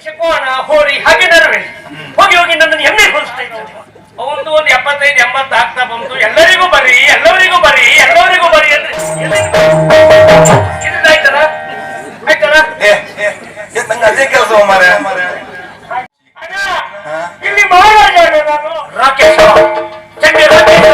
ಪಕ್ಷಕ್ಕೂ ಹಣ ಹೋರಿ ಹಾಗೆ ನರವೆ. ಹೋಗಿ ಹೋಗಿ ನನ್ನನ್ನು ಹೆಮ್ಮೆ ಕೊಡಿಸ್ತಾ ಇದ್ದಾರೆ ಅವನು ಒಂದು ಎಪ್ಪತ್ತೈದು ಎಂಬತ್ತು ಆಗ್ತಾ ಬಂತು. ಎಲ್ಲರಿಗೂ ಬರಿ ಎಲ್ಲರಿಗೂ ಬರಿ ಎಲ್ಲರಿಗೂ ಬರಿ ಅಂದ್ರೆ ಆಯ್ತಾರ ಏ, ನಂಗೆ ಅದೇ ಕೆಲಸ ಮಾರ ಇಲ್ಲಿ ಮಹಾರಾಜ ನಾನು. ರಾಕೇಶ ಚಂಡಿ ರಾಕೇಶ.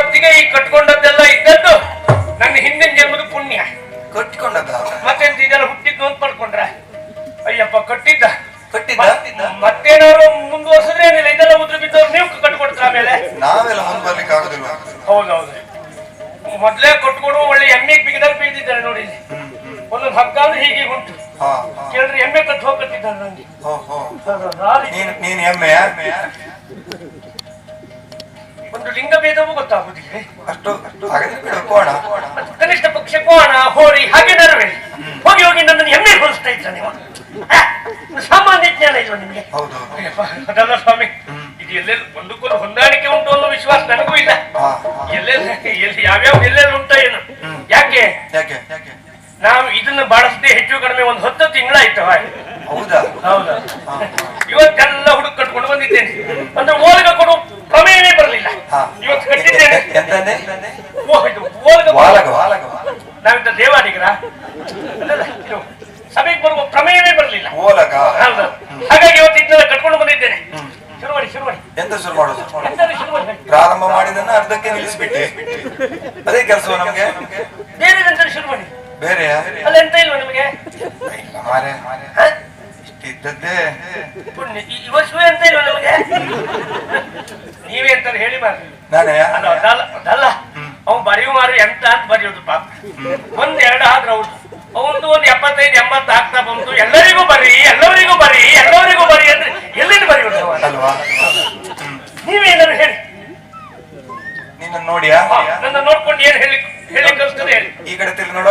ಮಾಡುವತ್ತಿಗೆ ಈ ಕಟ್ಕೊಂಡದ್ದೆಲ್ಲ ಇದ್ದದ್ದು ನನ್ನ ಹಿಂದಿನ ಜನ್ಮದ ಪುಣ್ಯ. ಕಟ್ಕೊಂಡದ ಮತ್ತೆಂತ ಇದೆಲ್ಲ ಹುಟ್ಟಿದ್ದು ಅಂತ ಪಡ್ಕೊಂಡ್ರ? ಅಯ್ಯಪ್ಪ ಕಟ್ಟಿದ್ದ? ಕಟ್ಟಿದ್ದ? ಮತ್- ಮತ್ತೇನಾದ್ರು ಮುಂದುವರ್ಸಿದ್ರೆ ಏನಿಲ್ಲ ಇದೆಲ್ಲ ಉದ್ರ ಬಿದ್ದವ್ರು ನೀವು ಕಟ್ಕೊಡ್ತೀರ ಆಮೇಲೆ? ನಾವೆಲ್ಲ ಮುಂದ್ ಬರ್ಲಿಕ್ಕೆ ಆಗುದಿಲ್ಲ. ಹೌದೌದು. ಮೊದ್ಲೇ ಕಟ್ಕೊಡು ಒಳ್ಳೆ ಎಮ್ಮೆ ಬಿಗಿದಾಗ ಬೀಳ್ತಿದ್ದಾರೆ ನೋಡಿ ಒಂದೊಂದು ಒಂದೊಂದು ಅಂದ್ರೆ ಹೀಗೆ ಉಂಟು. ಕೇಳಿದ್ರೆ ಎಮ್ಮೆ ಕಟ್ಟು ಹೋಗ್ತಿದ್ದಾರೆ ನಂಗೆ. ನೀನ್ ಎಮ್ಮೆ? ಒಂದು ಲಿಂಗ ಭೇದವೂ ಗೊತ್ತಾಗುದಿಲ್ಲ ಅಷ್ಟು ಕೋಣ. ಕನಿಷ್ಠ ಪಕ್ಷ ಕೋಣ ಹೋರಿ ಹಾಗೆ ನರವೆ ಹೋಗಿ ಹೋಗಿ ನನ್ನನ್ನು ಹೆಮ್ಮೆ ಹೋಲಿಸ್ತಾ ಇದ್ದ ನೀವು. ಸಾಮಾನ್ಯ ಜ್ಞಾನ ಇಲ್ವ ನಿಮ್ಗೆ? ಅದಲ್ಲ ಸ್ವಾಮಿ ಇದು ಎಲ್ಲೆಲ್ಲಿ ಒಂದಕ್ಕೊಂದು ಹೊಂದಾಣಿಕೆ ಉಂಟು ಅನ್ನೋ ವಿಶ್ವಾಸ ನನಗೂ ಇಲ್ಲ. ಎಲ್ಲೆಲ್ಲ ಎಲ್ಲಿ ಯಾವ್ಯಾವ ಎಲ್ಲೆಲ್ಲಿ ಉಂಟ ಏನು? ಯಾಕೆ? ನಾವು ಇದನ್ನ ಬಳಸದೆ ಹೆಚ್ಚು ಕಡಿಮೆ ಒಂದು ಹತ್ತು ತಿಂಗಳಾಯ್ತು ಹಾಗೆ. ಹೌದಾ? ಹೌದಾ? ಇವತ್ತೆಲ್ಲ ಹುಡುಕ್ ಕಟ್ಕೊಂಡು ಬಂದಿದ್ದೇನೆ. ಅಂದ್ರೆ ಓಲ್ಗ ಕೊಡು. ಇವತ್ತು ಕಟ್ಟಿದ್ದೇನೆ. ಎಂತಂದೆ? ವಾಲಗ ವಾಲಗ ನಾವಿದ್ದ ದೇವಾಡಿಗರ ಸಭೆಗೆ ಬರುವ ಪ್ರಮೇಯವೇ ಬರಲಿಲ್ಲ. ಓಲಗ ಹಾಗಾಗಿ ಇವತ್ತು ಇದನ್ನೆಲ್ಲ ಕಟ್ಕೊಂಡು ಬಂದಿದ್ದೇನೆ. ಶುರು ಮಾಡಿ ಶುರು ಮಾಡಿ ಎಂತ ಶುರು ಮಾಡೋದು ಪ್ರಾರಂಭ ಮಾಡಿದನ್ನ ಅರ್ಧಕ್ಕೆ ನಿಲ್ಲಿಸ್ಬಿಟ್ಟೆ. ಅದೇ ಕೆಲಸ ನಮಗೆ? ಬೇರೆ ನಂತರ ಶುರು ಮಾಡಿ ಬೇರೆ ಅಲ್ಲ ಎಂತ ಇಲ್ವಾ ನಿಮಗೆ? ಮಾರೆ ಹ? ಇಷ್ಟದ್ದದ್ದೇ. ವರ್ಷವೇ ಅಂತ ಇಲ್ವಾ ನಮಗೆ? ನೀವೇ ಅಂತ ಹೇಳಿ ನಾನೇ? ಅದಲ್ಲ ಅದಲ್ಲ ಅವ್ನು ಬರೆಯುವ ಮಾರು ಎಂತ ಅಂತ ಬರೆಯೋದು ಪಾಪ. ಒಂದ್ ಎರಡು ಆದ್ರೆ ಹೌದು ಅವನು ಒಂದ್ ಎಪ್ಪತ್ತೈದು ಎಂಬತ್ತು ಆಗ್ತಾ ಬಂತು ಎಲ್ಲರಿಗೂ ಬರಿ ಎಲ್ಲರಿಗೂ ಬರಿ ಎಲ್ಲರಿಗೂ ಬರಿ ಅಂದ್ರೆ ಎಲ್ಲಿಂದ ಬರೆಯೋದು ನೀವೇನಾದ್ರು ಹೇಳಿ. ನಿನ್ನ ನೋಡಿಯಾ? ನನ್ನ ನೋಡ್ಕೊಂಡು ಏನ್ ಹೇಳಿ ಹೇಳಿ ಕಲ್ಸ್ತದೆ ಹೇಳಿ. ಈ ಕಡೆ ತಿರುಗಿ ನೋಡ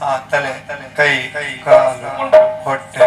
ಹಾ ತಲೆ ತಲೆ ಕೈ ಕೈ ಕಾಲು ಹೊಟ್ಟೆ.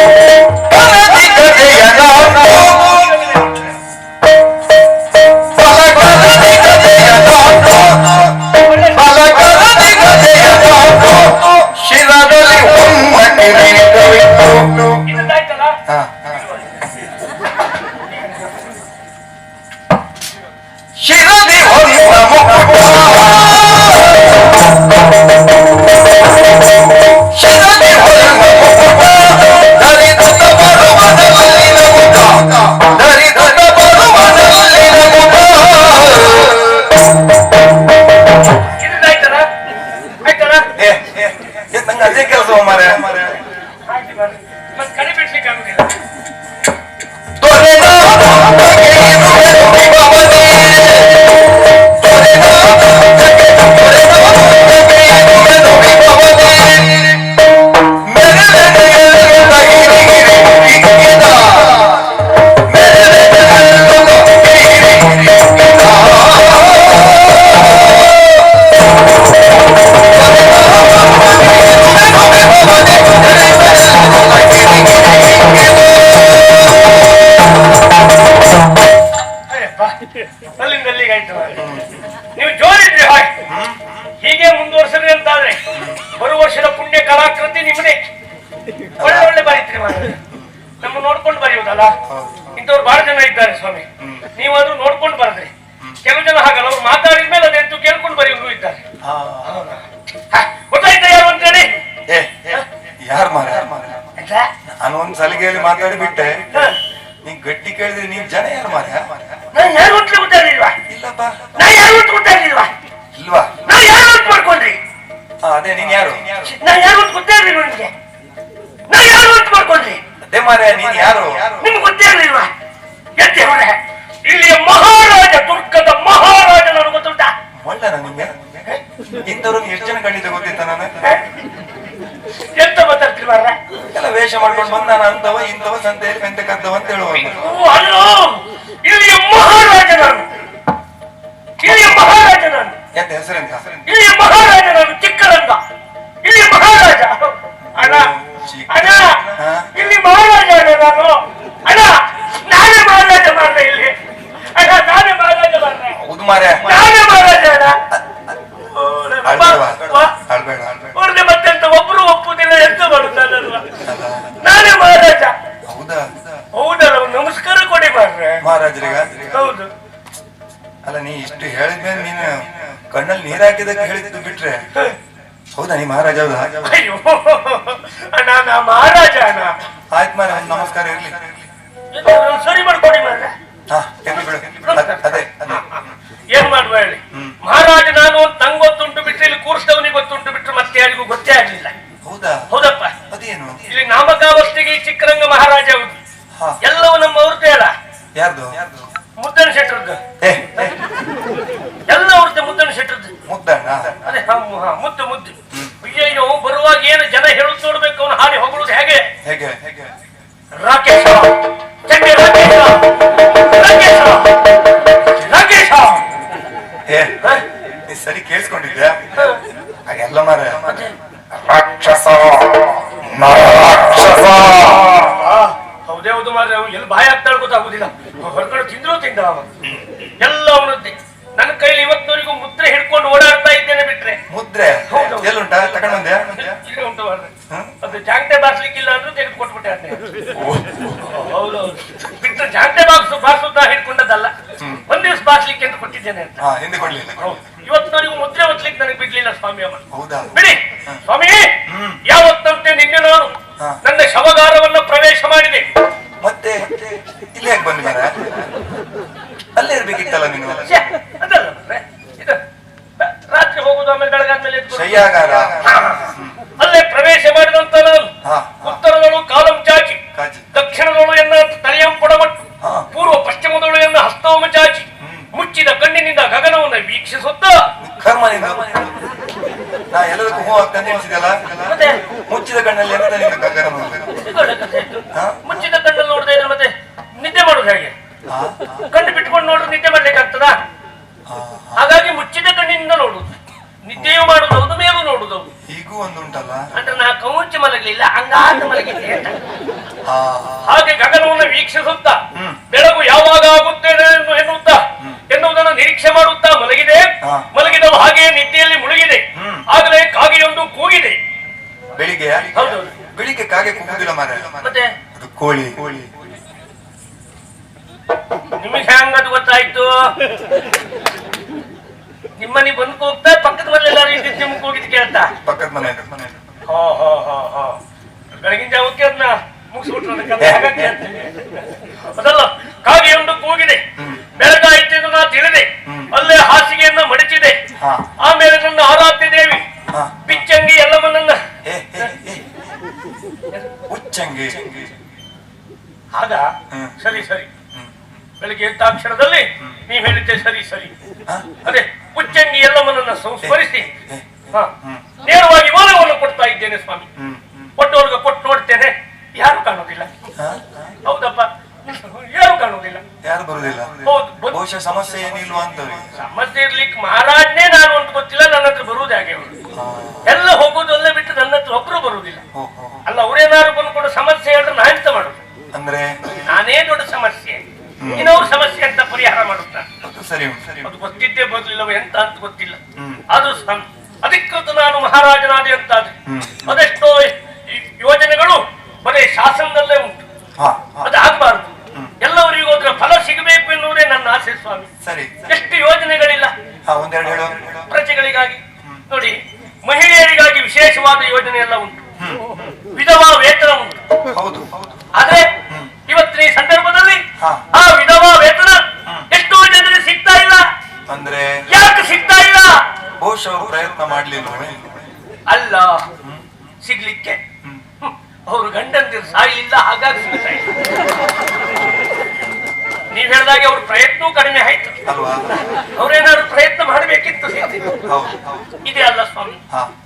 ಅಯ್ಯಪ್ಪ ಅಲ್ಲಿಂದ ಅಲ್ಲಿಗೆ ಆಯ್ತು ಮಾರ್ರೆ. ನೀವು ಜೋರಿದ್ರಿ ಹಾಗೆ. ಹೀಗೆ ಮುಂದೆ ಮುಂದುವರ್ಸರಿ ಅಂತಾದ್ರೆ ಬರುವ ವರ್ಷದ ಪುಣ್ಯ ಕಲಾಕೃತಿ ನಿಮ್ಮದೇ ಒಳ್ಳೆ ಒಳ್ಳೆ ಬರೀತೀರಿ. ನಮ್ಮ ನೋಡ್ಕೊಂಡು ಬರೆಯುವುದಲ್ಲ. ಇಂಥವ್ರು ಬಹಳ ಜನ ಇದ್ದಾರೆ ಸ್ವಾಮಿ. ನೀವಾದ್ರೂ ನೋಡ್ಕೊಂಡು ಬರದ್ರಿ ಕೆಲವು ಜನ ಹಾಗಲ್ಲ ಅವ್ರು ಮಾತಾಡಿದ ಮೇಲೆ ಅದೆಂತೂ ಕೇಳ್ಕೊಂಡು ಬರೆಯುವುದು ಇದ್ದಾರೆ. ಗೊತ್ತಾಯ್ತಾ ಯಾರು ಅಂತೇಳಿ ಏ ಯಾರ್ ಮಾರ ಅಂತ? ನಾನು ಒಂದ್ ಸಲಿಗೆಯಲ್ಲಿ ಮಾತಾಡಿ ಬಿಟ್ಟೆ. ನೀನ್ ಗಟ್ಟಿ ಕೇಳಿದ್ರೆ ನೀವ್ ಜನ ಯಾರು ಮಾರ ಯಾರು ಯಾರು ಇಲ್ಲಪ್ಪ. ನಾ ಯಾರು ಗೊತ್ತಾಗ್ಲಿಲ್ವಾ ಇಲ್ವಾ? ನಾ ಯಾರು ಅಂತ ಮಾಡ್ಕೊಂಡ್ರಿ? ಅದೇ ನೀನ್ ಯಾರು? ನಾ ಯಾರು ಅಂತ ಗೊತ್ತಾಗ್ಲಿಲ್ವಾ ನಿಮ್ಗೆ? ನಾ ಯಾರು ಅಂತ ಮಾಡ್ಕೊಂಡ್ರಿ? ಅದೇ ಮಾರ ನೀನ್ ಯಾರು? ನಿಮ್ಗೆ ಗೊತ್ತೇ ಇರ್ಲಿಲ್ವಾ ಎತ್ತೆ ಹೊಡೆ ಇಲ್ಲಿ ಮಹಾರಾಜ ತುರ್ಕದ ಮಹಾರಾಜ ನನಗೆ ಗೊತ್ತುಂಟಾ? ಒಳ್ಳೆನ ನಿಮ್ಗೆ ಇಂಥವ್ರನ್ನ ಎಷ್ಟು ಜನ ಕಂಡಿದ್ದೆ ಗೊತ್ತಿತ್ತ ನಾನು ಎಂತ ಮಾತಾಡ್ತಿಲ್ವಾರ ಎಲ್ಲ ವೇಷ ಮಾಡ್ಕೊಂಡು ಬಂದ ನಾನು ಅಂತವ ಇಂಥವ ಸಂತೆಯಲ್ಲಿ ಮೆಂತೆ ಕದ್ದವ ಅಂತ ಹೇಳುವ ಅಲ್ಲೋ! ನಾನು ನೀರ್ ಹಾಕಿದಕ್ಕೆ ಹೇಳಿದ್ದು ಬಿಟ್ರೆ? ಹೌದಾ ನೀ ಮಹಾರಾಜ ಹೌದಾ? ಅಯ್ಯೋ ಅಣ್ಣ ನಾ ಮಹಾರಾಜ ಆಯ್ತು ಮಾರ ನಮಸ್ಕಾರ ಇರ್ಲಿ. ಸರಿ ಮಾಡ್ಕೊಡಿ ಹಾ ಇರ್ಲಿ ಬಿಡು. ಅದ್- ಅದೇ ಅದೇ. ಏನ್ ಮಾಡುವ ಹೇಳಿ? ಮಹಾರಾಜ ನಾನು ಅಂತ ನಂಗ್ ಗೊತ್ತುಂಟು ಬಿಟ್ರೆ ಇಲ್ಲಿ ಕೂರಿಸಿದವನಿಗೆ ಗೊತ್ತುಂಟು ಬಿಟ್ರೆ ಮತ್ತೆ ಯಾರಿಗೂ ಗೊತ್ತೇ ಆಗ್ಲಿಲ್ಲ. ಹೌದಾ? ಹೌದಪ್ಪ. ಅದೇನು? ಇಲ್ಲಿ ನಾಮಕಾವಸ್ಥೆಗೆ ಈ ಚಿಕ್ಕರಂಗ ಮಹಾರಾಜ ಹೌದು ಎಲ್ಲವೂ ನಮ್ಮ ಅವ್ರದ್ದೇ ಅಲ್ಲ? ಯಾರ್ದು? ಮುದ್ದನ ಶೆಟ್ರದ್ದು ಏ ಏ, ಎಲ್ಲ ಅವ್ರದ್ದೇ ಮುದ್ದನ ಶೆಟ್ರದ್ದು ಮುದ್ದಣ್ಣ ಅದೇ ಹ, ಹ, ಮುದ್ದು ಮುದ್ದು. ಅಯ್ಯಯ್ಯೋ ಬರುವಾಗ ಏನು ಜನ ಹೇಳು ನೋಡ್ಬೇಕು ಅವನು ಹಾಡಿ ಹೊಗಳುದು ಹೇಗೆ? ಹೇಗೆ ಹೇಗೆ? ರಾಕೇಶ ಚಂಡಿ ರಾಕೇಶ ರಾಕೇಶ ರಾಕೇಶ. ಏ ನೀ ಸರಿ ಕೇಳಿಸ್ಕೊಂಡಿದ್ದೆ. ಹಾಗೆಲ್ಲ ಮಾರ ರಾಕ್ಷಸ ರಾಕ್ಷಸ ಹೌದೇ ಹೌದು ಮಾರ್ರೆ ಅವ್ನು ಎಲ್ಲಿ ಬಾಯಿ ಆಗ್ತಾಳ ಗೊತ್ತಾಗುದಿಲ್ಲ ಹೊರಗಡೆ ತಿಂದ್ರು ತಿಂದ ಅವ ಎಲ್ಲ ಅವನದ್ದೇ. ಕೈಲಿ ಇವತ್ತಿನವರೆಗೂ ಮುದ್ರೆ ಹಿಡ್ಕೊಂಡು ಓಡಾಡ್ತಾ ಇದ್ದೇನೆ ಬಿಟ್ರೆ. ಮುದ್ರೆ. ಎಲ್ಲುಂಟಾ ಉಂಟು? ಅದು ಜಾಂಗ್ಟೆ ಬಾರಿಸ್ಲಿಕ್ಕಿಲ್ಲ ಅಂದ್ರೂ ತೆಗೆದು ಕೊಟ್ಬಿಟ್ಟೆ ಹೌದು ಬಿಟ್ಟರೆ ಜಾಂಗ್ಟೆ ಬಾಕ್ಸ್ ಬಾರಿಸುದ ಹಿಡ್ಕೊಂಡದಲ್ಲ ಒಂದ್ ದಿವಸ ಬಾರಿಸ್ಲಿಕ್ಕೆ ಅಂತ ಕೊಟ್ಟಿದ್ದೇನೆ ಅಂತ. ಇವತ್ತಿನವರೆಗೂ ಮುದ್ರೆ ಒತ್ಲಿಕ್ಕೆ ನನಗೆ ಬಿಡ್ಲಿಲ್ಲ ಸ್ವಾಮಿ ಅವರು ಹೌದಾ? ಬಿಡಿ. ಸ್ವಾಮಿ. ಯಾವತ್ತಂತೆ ನಿನ್ನೆ ನಾನು ನನ್ನ ಶವಗಾರವನ್ನ ಪ್ರವೇಶ ಮಾಡಿದೆ. ಮತ್ತೆ? ಇಲ್ಲಿ ಯಾಕೆ ಬಂದ ಅಲ್ಲೇ ಇರ್ಬೇಕಿತ್ತಲ್ಲ ನೀನು ಛೆ, ಅದಲ್ಲ ಮಾರ್ರೆ. ಇದು ರ- ರಾತ್ರಿ ಹೋಗುದು ಆಮೇಲೆ ಬೆಳಗಾದ್ಮೇಲೆ ಎದ್ದು ಶಯ್ಯಾಗಾರ ಅಲ್ಲೇ ಪ್ರವೇಶ ಮಾಡಿದಂತ ನಾನು ಉತ್ತರದಳು ಕಾಲಂ ಚಾಚಿ ದಕ್ಷಿಣದಳು ಎನ್ನ ತಲೆಯಂ ಪೊಡಮಟ್ಟು ಹಾ. ಪೂರ್ವ ಪಶ್ಚಿಮದಳು ಎನ್ನ ಹಸ್ತವಮ ಚಾಚಿ. ಮುಚ್ಚಿದ ಕಣ್ಣಿನಿಂದ ಗಗನವನ್ನು ವೀಕ್ಷಿಸುತ್ತಾ. ಕರ್ಮ ನಾ ಎಲ್ಲದಕ್ಕೂ ಹೂ ಆಗ್ತಾನೆ ಎಣಿಸಿದಲ್ಲ ಮತ್ತೆ? ಮುಚ್ಚಿದ ಕಣ್ಣಲ್ಲಿ ಎಂತ ನಿಂದು ಗಗನ? ಮುಚ್ಚಿದ ಕಣ್ಣಲ್ಲಿ ನೋಡದೆ ಮತ್ತೆ ನಿದ್ದೆ ಮಾಡುದು ಹೇಗೆ? ಕಣ್ಣು ಬಿಟ್ಕೊಂಡು ನೋಡ್ರೆ ನಿದ್ದೆ ಮಾಡ್ಲಿಕ್ಕೆ ಆಗ್ತದ ಹಾಗಾಗಿ ಮುಚ್ಚಿದ ಕಣ್ಣಿನಿಂದ ನೋಡುದು ನಿದ್ದೆಯೂ ಮಾಡುದು ಹೌದು ಮೇಲೂ ನೋಡುದು ಹೌದು. ಹೀಗೂ ಒಂದುಂಟಲ್ಲ? ಅಂದ್ರೆ ನಾ ಕೌಂಚ ಮಲಗಲಿಲ್ಲ ಅಂಗಾತ ಮಲಗಿದೆ ಹಾಗೆ ಗಗನವನ್ನು ವೀಕ್ಷಿಸುತ್ತಾ. ಬೆಳಗು ಯಾವಾಗ ಆಗುತ್ತೇನೆ ಎನ್ನುತ್ತ ಎನ್ನುವುದನ್ನು ನಿರೀಕ್ಷೆ ಮಾಡುತ್ತಾ ಮಲಗಿದೆ. ಮಲಗಿದ ಮಲಗಿದವು ಹಾಗೆ ನಿದ್ದೆಯಲ್ಲಿ ಮುಳುಗಿದೆ. ಆಗಲೇ ಕಾಗೆಯೊಂದು ಕೂಗಿದೆ. ಬೆಳಿಗ್ಗೆ? ಹೌದು. ಬೆಳಿಗ್ಗೆ ಕಾಗೆ ಕೂಗುದಿಲ್ಲ ಮಾರ ಮತ್ತೆ? ಅದು ಕೋಳಿ. ಕೋಳಿ ನಿಮಗೆ ಹೆಂಗದು ಗೊತ್ತಾಯ್ತು. ನಿಮ್ಮನೆ ಬಂದು ಹೋಗ್ತಾ ಪಕ್ಕದ ಮನೆಯೆಲ್ಲರೂ ಇದ್ದಿದ್ದು ನಿಮ್ಗೆ ಹೋಗಿದ್ ಕೇಳ್ತಾ? ಪಕ್ಕದ ಮನೆ ಮನೆ ಹಾ ಹಾ ಹಾ ಹಾ. ಬೆಳಗಿನ ಜಾವಕ್ಕೆ ಅದನ್ನ ಮುಗಿಸ್ಬಿಟ್ರು ಅದಲ್ಲ ಕಾಗೆ ಕಾಗೆಯೊಂದು ಕೂಗಿದೆ. ಬೆಳಗಾಯಿತೆಂದು ನಾ ತಿಳಿದೆ ಅಲ್ಲೇ ಹಾಸಿಗೆಯನ್ನ ಮಡಚಿದೆ. ಆಮೇಲೆ ನನ್ನ ಆರಾಧ್ಯ ದೇವಿ. ಬಿಚ್ಚಂಗಿ ಎಲ್ಲಮ್ಮನನ್ನ. ಉಚ್ಚಂಗಿ. ಆಗ. ಸರಿ ಸರಿ. ಬೆಳಿಗ್ಗೆ ಎದ್ದಾಕ್ಷರದಲ್ಲಿ ನೀವ್ ಹೇಳಿದ್ದೆ ಸರಿ ಸರಿ? ಅದೇ ಉಚ್ಚಂಗಿ ಎಲ್ಲವನ್ನ ಸಂಸ್ಮರಿಸಿ. ನೇರವಾಗಿ ಓಲವನ್ನು ಕೊಡ್ತಾ ಇದ್ದೇನೆ ಸ್ವಾಮಿ. ಕೊಟ್ಟವ್ರಿಗೆ ಕೊಟ್ಟು ನೋಡ್ತೇನೆ ಯಾರು ಕಾಣೋದಿಲ್ಲ? ಹೌದಪ್ಪ ಯಾರು ಕಾಣೋದಿಲ್ಲ ಯಾರು ಬರುದಿಲ್ಲ ಹೌದು ಬಹುಶಃ ಸಮಸ್ಯೆ ಏನಿಲ್ವಾ ಸಮಸ್ಯೆ ಇರ್ಲಿಕ್ಕೆ ಮಹಾರಾಜ್ನೇ ಅದು ಗೊತ್ತಿದ್ದೇ ಬರಲಿಲ್ಲ ಎಂತ ಅಂತ ಗೊತ್ತಿಲ್ಲ. ಅದು ಅಧಿಕೃತ ನಾನು ಮಹಾರಾಜನಾದೆ ಅಂತ. ಅದೆಷ್ಟೋ ಯೋಜನೆಗಳು ಬರೀ ಶಾಸನದಲ್ಲೇ ಉಂಟು. ಅದಾಗಬಾರದು. ಎಲ್ಲವರಿಗೂ ಅದರ ಫಲ ಸಿಗಬೇಕು ಎನ್ನುವುದೇ ನನ್ನ ಆಸೆ ಸ್ವಾಮಿ. ಸರಿ ಎಷ್ಟು ಯೋಜನೆಗಳಿಲ್ಲ. ಪ್ರಜೆಗಳಿಗಾಗಿ. ನೋಡಿ ಮಹಿಳೆಯರಿಗಾಗಿ ವಿಶೇಷವಾದ ಯೋಜನೆ ಎಲ್ಲ ಉಂಟು ವಿಧವಾ ವೇತನ ಉಂಟು. ಆದ್ರೆ ಇವತ್ತಿನ ಈ ಸಂದರ್ಭದಲ್ಲಿ. ಆ ಅವರು ಪ್ರಯತ್ನ ಮಾಡ್ಲಿಲ್ವೇ ಅಲ್ಲ ಸಿಗ್ಲಿಕ್ಕೆ. ಅವರು ಗಂಡಂದಿರು ಸಾಯಿಲ್ಲ ಹಾಗಾಗಿ ನೀವ್ ಹೇಳ್ದಾಗೆ ಅವ್ರ ಪ್ರಯತ್ನ ಕಡಿಮೆ ಆಯ್ತು. ಅಲ್ವಾ? ಅವ್ರೇನಾದ್ರು ಪ್ರಯತ್ನ ಮಾಡಬೇಕಿತ್ತು ಇದೆ ಅಲ್ಲ ಸ್ವಾಮಿ.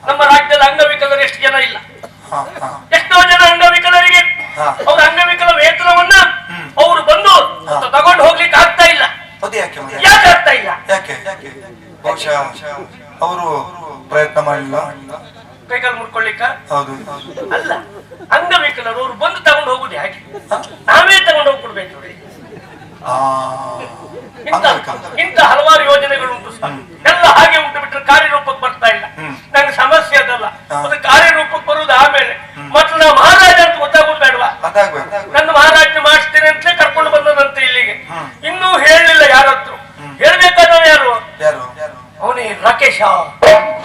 ನಮ್ಮ ರಾಜ್ಯದಲ್ಲಿ ಅಂಗವಿಕಲರು ಎಷ್ಟು ಜನ ಇಲ್ಲ? ಎಷ್ಟೋ ಜನ ಅಂಗವಿಕಲರಿಗೆ. ಅವ್ರ ಅಂಗವಿಕಲ ವೇತನವನ್ನ ಅವರು ಬಂದು. ತಗೊಂಡು ಹೋಗ್ಲಿಕ್ಕೆ ಆಗ್ತಾ ಇಲ್ಲ. ಯಾಕೆ ಆಗ್ತಾ ಇಲ್ಲ? ಯಾಕೆ? ಬಹುಶಃ. ಅವರು ಪ್ರಯತ್ನ ಮಾಡಿಲ್ಲ. ಕೈಕಾಲು ಮುಡ್ಕೊಳ್ಳಿಕ್ಕ ಹೌದು. ಅಲ್ಲ ಅಂಗವಿಕಲರು ಅವ್ರು ಬಂದು ತಗೊಂಡು ಹೋಗುದು ಹೇಗೆ ನಾವೇ ತಗೊಂಡು ಹೋಗಿ ಕೊಡ್ಬೇಕು ನೋಡಿ ಇಂಥ. ಇಂಥ ಹಲವಾರು ಯೋಜನೆಗಳುಂಟು ಉಂಟು ಎಲ್ಲ ಹಾಗೆ ಉಂಟು ಬಿಟ್ಟರೆ ಕಾರ್ಯರೂಪಕ್ಕೆ ರಾಕೇಶ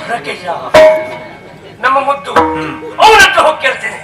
ರಾಕೇಶ ನಮ್ಮ ಮುದ್ದು ಅವನತ್ರ ಹೋಗಿ ಕೇಳ್ತೇನೆ